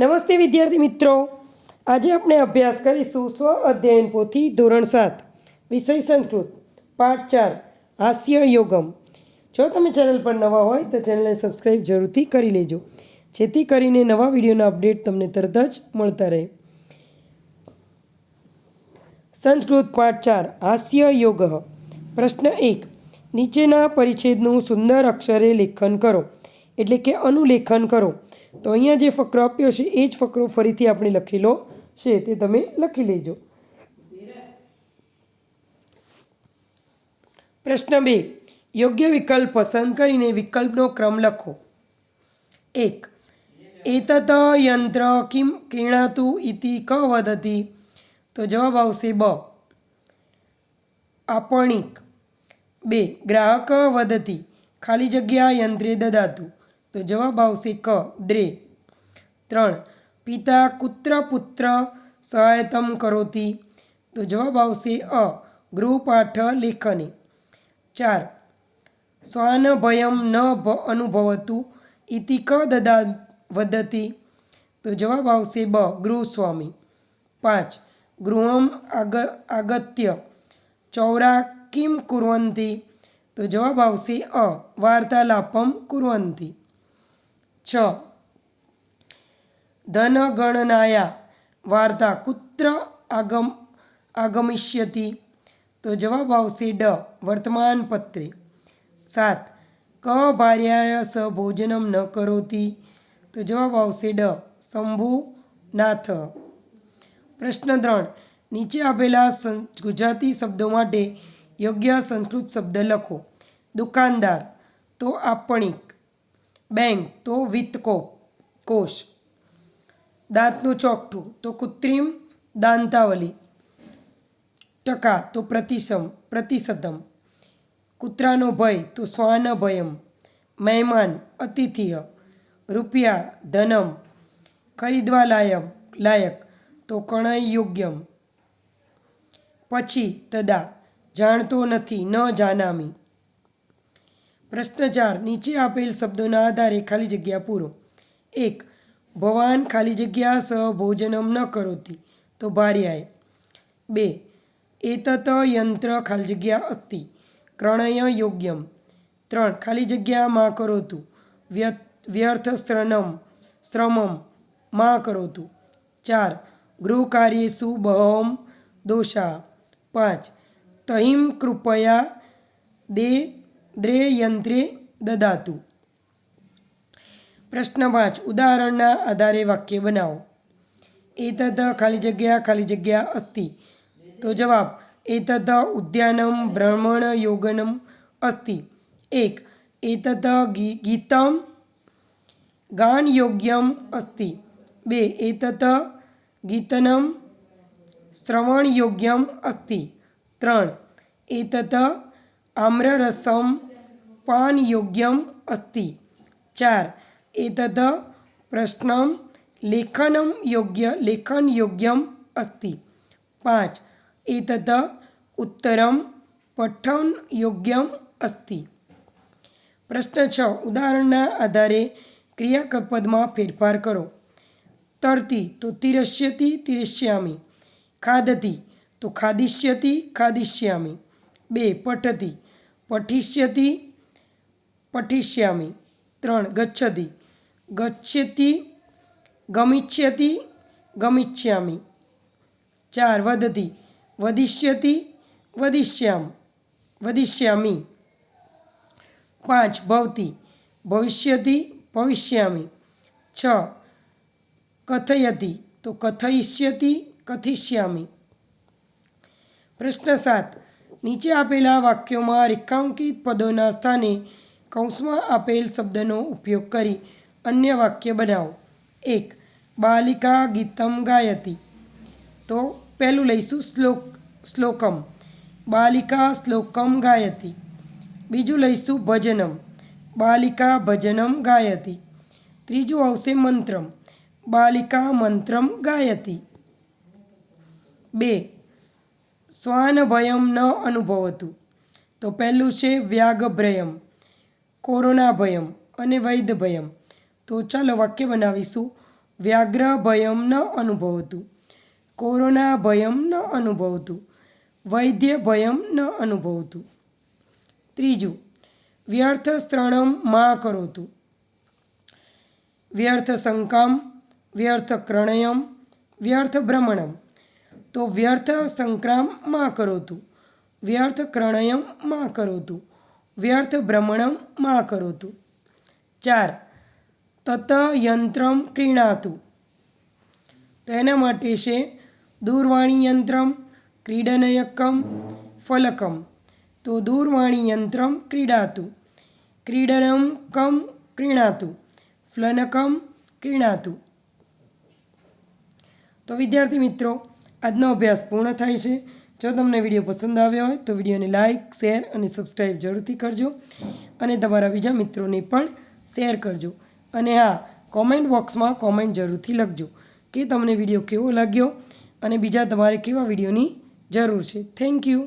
નમસ્તે વિદ્યાર્થી મિત્રો. આજે આપણે અભ્યાસ કરીશું સ્વ અધ્યયન પોથી ધોરણ સાત, વિષય સંસ્કૃત, પાઠ ચાર, હાસ્ય યોગમ. જો તમે ચેનલ પર નવા હોય તો ચેનલને સબસ્ક્રાઈબ જરૂરથી કરી લેજો. જેથી કરીને નવા વિડીયોના અપડેટ તમને તરત જ મળતા રહે. સંસ્કૃત પાઠ ચાર, હાસ્ય યોગ. પ્રશ્ન એક, નીચેના પરિચ્છેદનું સુંદર અક્ષરે લેખન કરો. એટલે કે અનુલેખન કરો. તો અહીંયા જે ફકરો આપ્યો છે, એ જ ફકરો ફરીથી આપણે લખેલો છે, તે તમે લખી લેજો. પ્રશ્ન બે. યોગ્ય વિકલ્પ પસંદ કરીને વિકલ્પનો ક્રમ લખો. એક. એતત યંત્ર કિમ ક્રીણાતું ઇતિ ક વધતી તો જવાબ આવશે બ. આપણિક. બે. ગ્રાહક વદતી. ખાલી જગ્યા યંત્રે દદાતું તો જવાબ આવશે ક, દ્રે. ત્રણ, પિતા કુત્ર પુત્ર સહાયતમ કરોતી. તો જવાબ આવશે અ, ગૃહપાઠ લેખને. ચાર શ્વાન ભયમ ન અનુભવતું ઇતિ ક દદા વદતી. તો જવાબ આવશે બ, ગૃહસ્વામી. પાંચ, ગૃહમ આગ, આગત્ય. ચૌરા કિમ કુર્વંતી. તો જવાબ આવશે અ, વાર્તાલાપમ કુર્વંતી. છ. ધનગણનાયા વાર્તા કુત્ર આગમ, આગમિષ્યતિ? તો જવાબ આવશે ડ, વર્તમાનપત્રે. સાત. ક ભાર્યાય સ ભોજનમ ન કરોતી? તો જવાબ આવશે ડ, શંભુનાથ. પ્રશ્ન ત્રણ. નીચે આપેલા ગુજરાતી શબ્દો માટે યોગ્ય સંસ્કૃત શબ્દ લખો. દુકાનદાર. તો આપણિક. બેંક તો વિત્તકો કોષ. દાંતનું ચોકઠું તો કૃત્રિમ દાંતાવલી. ટકા તો પ્રતિસમ પ્રતિશતમ કૂતરાનો ભય તો શ્વાન ભયમ મહેમાન, અતિથિય. રૂપિયા, ધનમ. ખરીદવા લાયક લાયક તો કણય યોગ્યમ પછી તદા, જાણતો નથી, ન જાનામી. પ્રશ્ન ચાર નીચે આપેલ શબ્દોના આધારે ખાલી જગ્યા પૂરો. એક, ભવાન ખાલી જગ્યા સ ભોજનમ ન કરોતી, તો ભાર્યાએ બે, એતત યંત્ર ખાલી જગ્યા અસ્તિ ક્રણય યોગ્યમ. ત્રણ, ખાલી જગ્યા માં કરોતું વ્ય વ્યર્થ સ્ત્રનમ શ્રમમમાં કરોતું. ચાર ગૃહ કાર્યેષુ બહવમ દોષા. પાંચ, તહિમ કૃપયા દે દ્રે યંત્રે દદાતું. પ્રશ્ન પાંચ, ઉદાહરણના આધારે વાક્ય બનાવો. એતદ ખાલી જગ્યા ખાલી જગ્યા અસ્તિ. તો જવાબ એતદ ઉદ્યાનમ ભ્રમણ યોગનમ અસ્તિ. એક એતદ ગીતમ ગાન યોગ્યમ અસ્તિ. બે, એતત ગીતનમ શ્રવણ યોગ્યમ અસ્તિ. ત્રણ, એતત આમ્રરસમ પાન યોગ્યમ અસ્તિ. ચાર, એતદ પ્રશ્નમ લેખનમ યોગ્ય, લેખન યોગ્યમ અસ્તિ. પાંચ, એતદ ઉત્તરમ પઠન યોગ્યમ અસ્તિ. પ્રશ્ન છ, ઉદાહરણના આધારે ક્રિયાપદમાં ફેરફાર કરો. તરતી, તો તિરસ્યતી, તિરસ્યામી. ખાદતી, તો ખાદિષ્યતી, ખાદિષ્યામી. બે, પઠતી, પઠિષ્યતિ પઠિષ્યામી ત્રણ ગચ્છતિ ગચ્છતિ ગમિષ્યતિ ગમિષ્યામી ચાર વદતી વદિષ્યતિ વદિષ્યામ વદિષ્યામી પાંચ ભવતી ભવિષ્યતિ ભવિષ્યામી છ કથયતિ તો કથયિષ્યતિ કથિષ્યામી પ્રશ્ન સાત નીચે આપેલા વાક્યોમાં રેખાંકિત પદોના સ્થાને કૌંસમાં આપેલ શબ્દનો ઉપયોગ કરી અન્ય વાક્ય બનાવો. એક, બાલિકા ગીતમ ગાયતી. તો પહેલું લઈશું શ્લોક, શ્લોકમ. બાલિકા શ્લોકમ ગાયતી. બીજું લઈશું ભજનમ. બાલિકા ભજનમ ગાયતી. ત્રીજું આવશે મંત્રમ. બાલિકા મંત્રમ ગાયતી. બે શ્વાન ભયમ ન અનુભવતું. તો પહેલું છે વ્યાઘભ્રયમ કોરોના ભયમ અને વૈધ ભયમ તો ચાલો વાક્ય બનાવીશું. વ્યાઘ્ર ભયમ ન અનુભવતું કોરોના ભયમ ન અનુભવતું વૈદ્ય ભયમ ન અનુભવતું ત્રીજું, વ્યર્થ સ્ત્રણમ મા કરોતું વ્યર્થ શંકામ, વ્યર્થ ક્રણયમ, વ્યર્થ ભ્રમણમ. તો વ્યર્થ સંક્રામમાં કરોતું વ્યર્થ ક્રણયમમાં કરોતું વ્યર્થ ભ્રમણમ મા કરોતું. ચાર તત યંત્રમ ક્રીણાતું. તો એના માટે છે દૂરવાણી યંત્રમ ક્રીડનયકમ, ફલકમ. તો દૂરવાણી યંત્રમ ક્રીડાતું. ક્રીડનમ કમ ક્રીણાતું. ફ્લનકમ ક્રીણાતું. તો વિદ્યાર્થી મિત્રો, આજનો અભ્યાસ પૂર્ણ થાય છે. જો તમને વીડિયો પસંદ આવ્યો હોય તો વિડીયોને લાઇક શેર અને સબસ્ક્રાઈબ જરૂરથી કરજો. અને તમારા બીજા મિત્રોને પણ શેર કરજો. અને હા કોમેન્ટ બોક્સમાં કોમેન્ટ જરૂરથી લખજો કે તમને વીડિયો કેવો લાગ્યો અને બીજા તમારે કેવા વિડીયોની જરૂર છે. Thank you